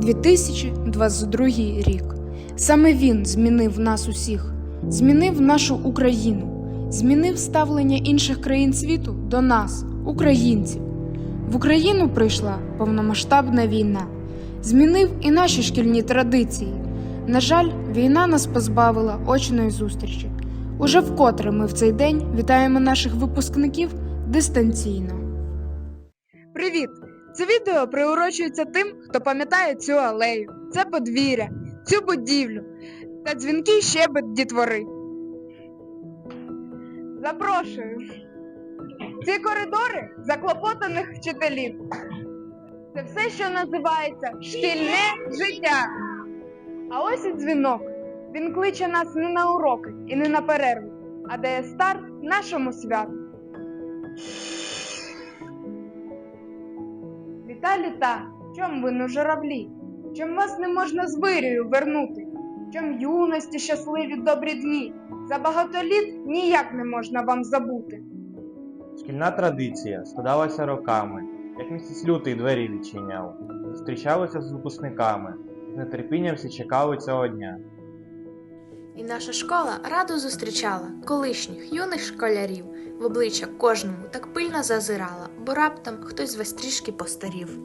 2022 рік. Саме він змінив нас усіх, змінив нашу Україну, змінив ставлення інших країн світу до нас, українців. В Україну прийшла повномасштабна війна, змінив і наші шкільні традиції. На жаль, війна нас позбавила очної зустрічі. Уже вкотре ми в цей день вітаємо наших випускників дистанційно. Привіт! Це відео приурочується тим, хто пам'ятає цю алею, це подвір'я, цю будівлю та дзвінки щебет дітвори. Запрошую! Ці коридори заклопотаних вчителів. Це все, що називається шкільне життя. А ось і дзвінок. Він кличе нас не на уроки і не на перерву, а дає старт нашому святу. Літа, літа, чом ви на журавлі? Чом вас не можна з вирію вернути? Чом юності щасливі добрі дні? За багато літ ніяк не можна вам забути. Шкільна традиція складалася роками, як місяць лютий двері відчиняв. Зустрічалися з випускниками, з нетерпінням всі чекали цього дня. І наша школа радо зустрічала колишніх юних школярів, в обличчя кожному так пильно зазирала, бо раптом хтось з вас трішки постарів.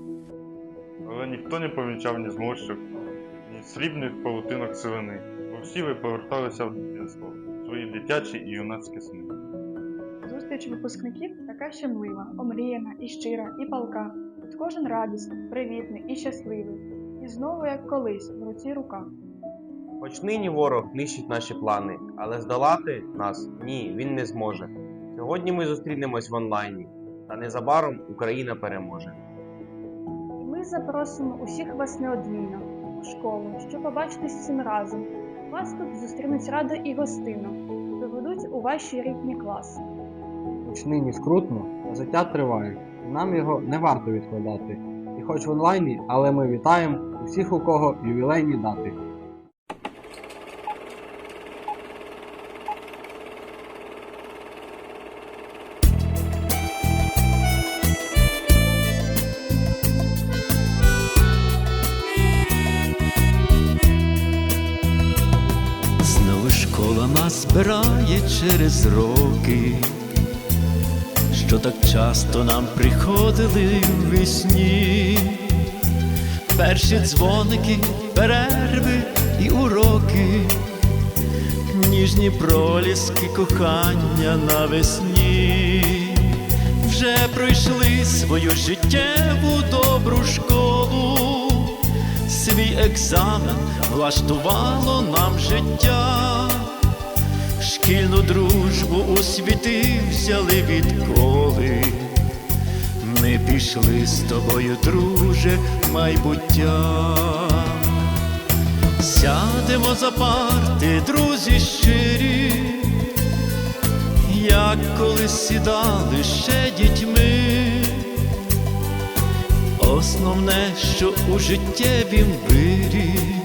Але ніхто не помічав ні зморщок, ні срібних павутинок сивини, бо всі ви поверталися в дитинство, свої дитячі і юнацькі сни. Зустріч випускників така щемлива, омріяна і щира, і палка. Тут кожен радісний, привітний і щасливий. І знову, як колись, в руці рука. Хоч нині ворог нищить наші плани, але здолати нас ні, він не зможе. Сьогодні ми зустрінемось в онлайні, та незабаром Україна переможе. І ми запросимо усіх вас неодмінно у школу, щоб побачитись всім разом. Вас тут зустрінуть радо і гостинно, доведуть у ваші рідні класи. Хоч нині скрутно, життя триває, нам його не варто відкладати. І хоч в онлайні, але ми вітаємо усіх, у кого ювілейні дати. Нас збирає через роки, що так часто нам приходили в весні. Перші дзвоники, перерви і уроки, ніжні проліски кохання навесні. Вже пройшли свою життєву добру школу свій екзамен влаштувало нам життя, шкільну дружбу у світи взяли відколи. Ми пішли з тобою, друже, майбуття. Сядемо за парти, друзі щирі, як колись сідали ще дітьми. Основне, що у життєвім вирі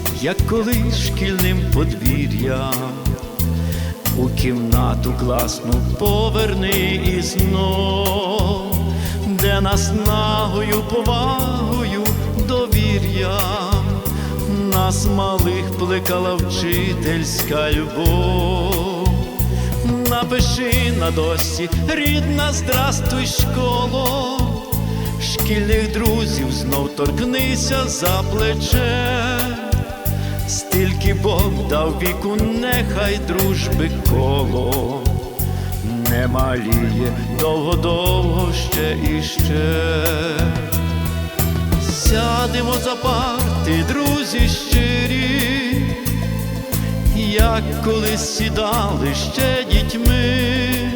як колись шкільним подвір'ям, у кімнату класну поверни і знов, де нас нагою, повагою, довір'ям, нас малих плекала вчительська любов. Напиши на досі, рідна, здрастуй, школо, шкільних друзів знов торкнися за плече, стільки Бог дав віку, нехай дружби коло, не маліє довго-довго ще і ще. Сядемо за парти, друзі щирі як колись сідали ще дітьми.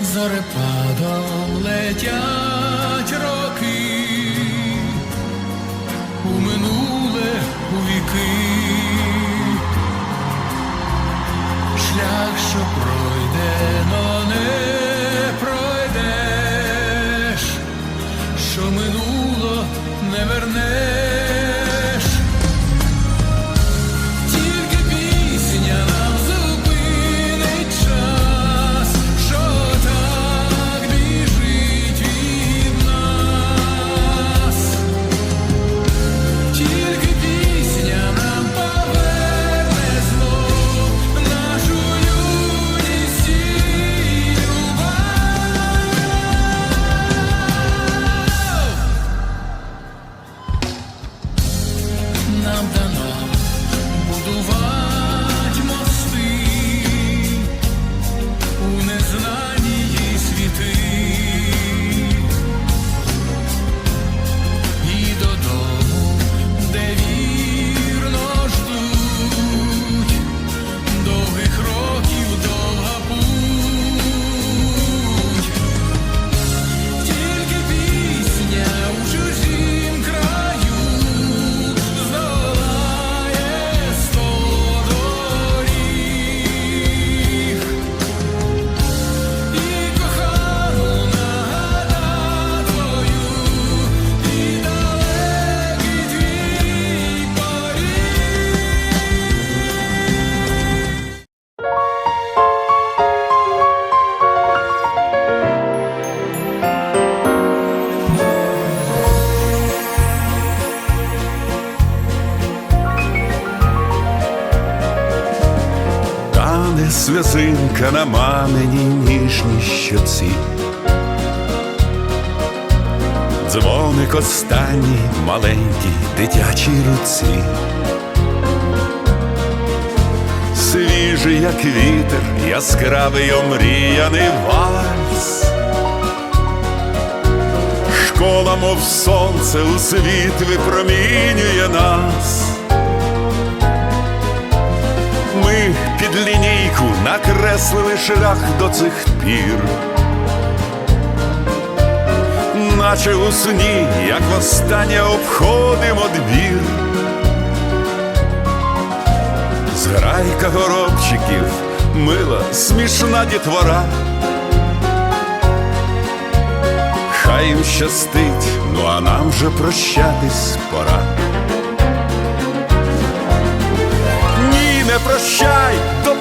Зорепадом летять летять років у минуле у віки. Сльозинка на маминій ніжній щоці. Дзвоник останній маленькій дитячій руці. Свіжий, як вітер, яскравий омріяний вальс. Школа, мов сонце, у світ випромінює нас. Ми під лінійку накреслили шлях до цих пір. Наче у сні, як востаннє обходимо двір. Зграйка горобчиків, мила, смішна дітвора. Хай їм щастить, ну а нам вже прощатись пора. Ні, не прощай,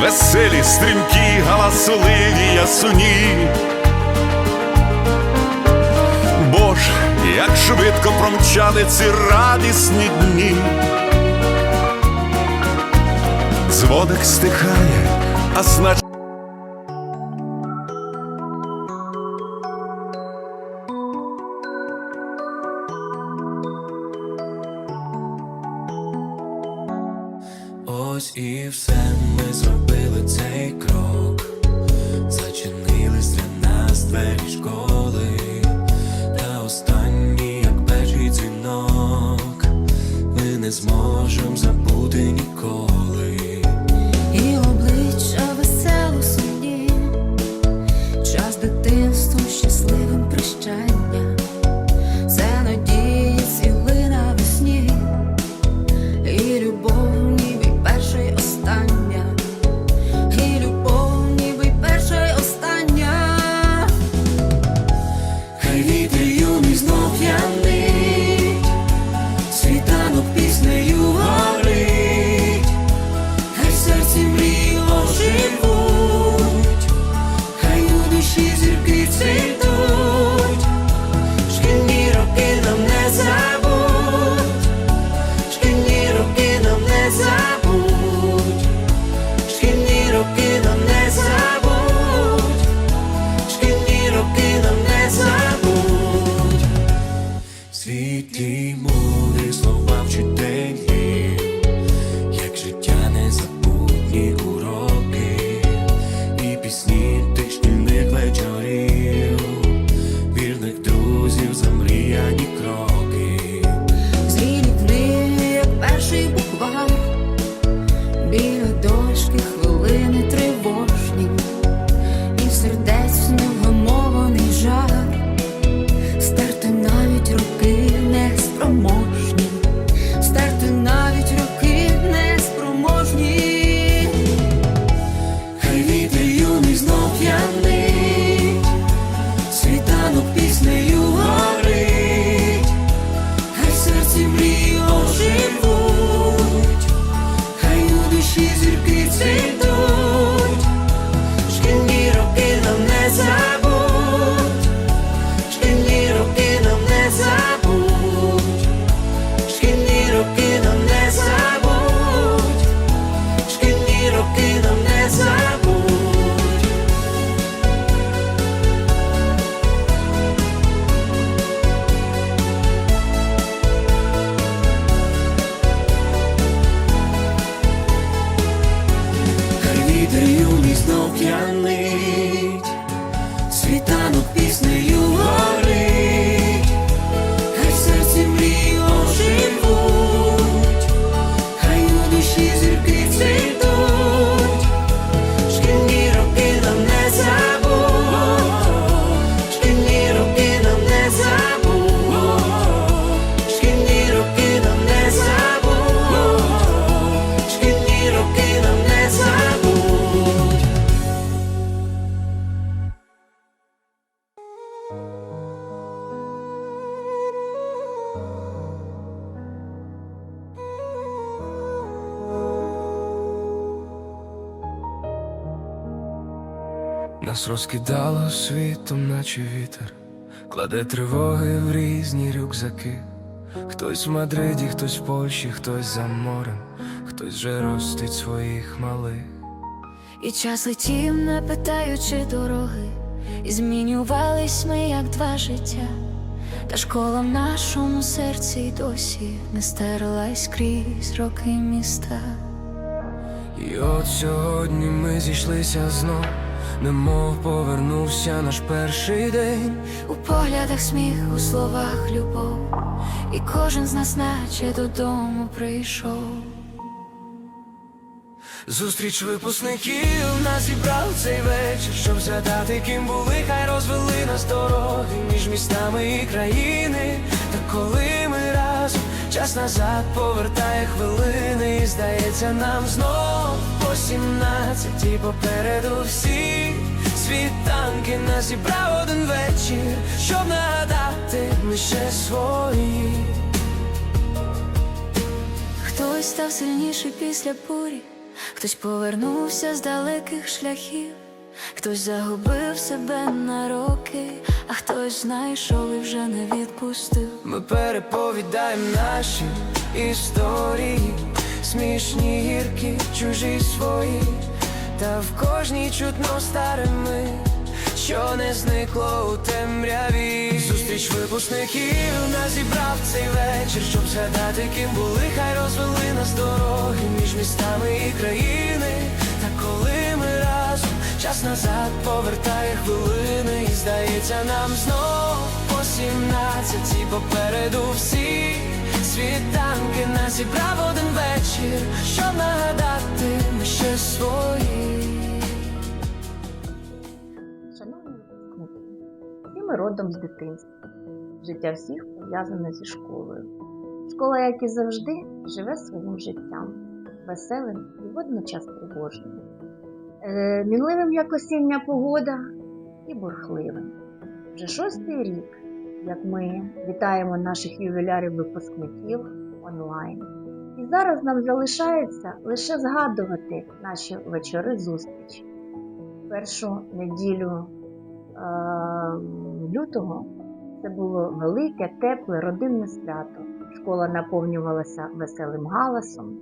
Веселі, стрімкі, галасливі ясуні. Боже, як швидко промчали ці радісні дні. Дзвоник стихає, а значить. Ось і все Нас розкидало світом, наче вітер, кладе тривоги в різні рюкзаки. Хтось в Мадриді, хтось в Польщі, хтось за морем, хтось вже ростить своїх малих. І час летів, не питаючи дороги, і змінювались ми, як два життя. Та школа в нашому серці й досі не стерлась крізь роки міста. І от сьогодні ми зійшлися знов, немов повернувся наш перший день. У поглядах сміх, у словах любов, і кожен з нас наче додому прийшов. Зустріч випускників нас зібрав цей вечір, щоб згадати, ким були, хай розвели нас дороги між містами і країни. Та коли ми час назад повертає хвилини, і здається, нам знов по сімнадцяті попереду всі світанки нас зібрав один вечір, щоб нагадати ми ще свої. Хтось став сильніший після бурі, хтось повернувся з далеких шляхів, хтось загубив себе на роки, а хтось знайшов і вже не відпустив. Ми переповідаємо наші історії, смішні гіркі, чужі свої, та в кожній чутно старими, що не зникло у темряві. Зустріч випускників нас зібрав цей вечір, щоб згадати, ким були, хай розвели нас дороги між містами і країни. Назад повертає хвилини, і здається, нам знов по сімнадцяті попереду всі світанки нас зібрав один вечір, щоб нагадати ми ще свої. Шановні випускники, всі ми родом з дитинства. Життя всіх пов'язане зі школою. Школа, як і завжди, живе своїм життям, веселим і водночас тривожним, мінливим як осіння погода і бурхливим. Вже шостий рік, як ми вітаємо наших ювілярів-випускників онлайн. І зараз нам залишається лише згадувати наші вечори зустрічі. Першу неділю е, лютого це було велике, тепле, родинне свято. Школа наповнювалася веселим галасом.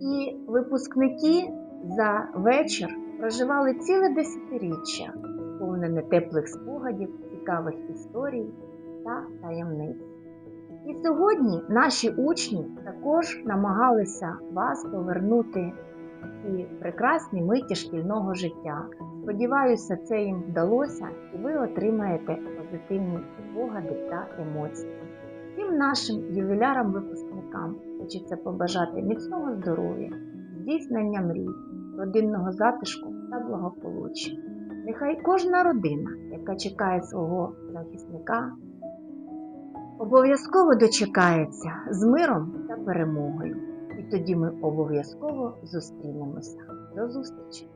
І випускники за вечір проживали ціле десятиріччя, сповнене теплих спогадів, цікавих історій та таємниць. І сьогодні наші учні також намагалися вас повернути ці прекрасні миті шкільного життя. Сподіваюся, це їм вдалося і ви отримаєте позитивні спогади та емоції. Всім нашим ювілярам-випускникам хочеться побажати міцного здоров'я, здійснення мрій, родинного затишку та благополуччя. Нехай кожна родина, яка чекає свого захисника, обов'язково дочекається з миром та перемогою. І тоді ми обов'язково зустрінемося. До зустрічі!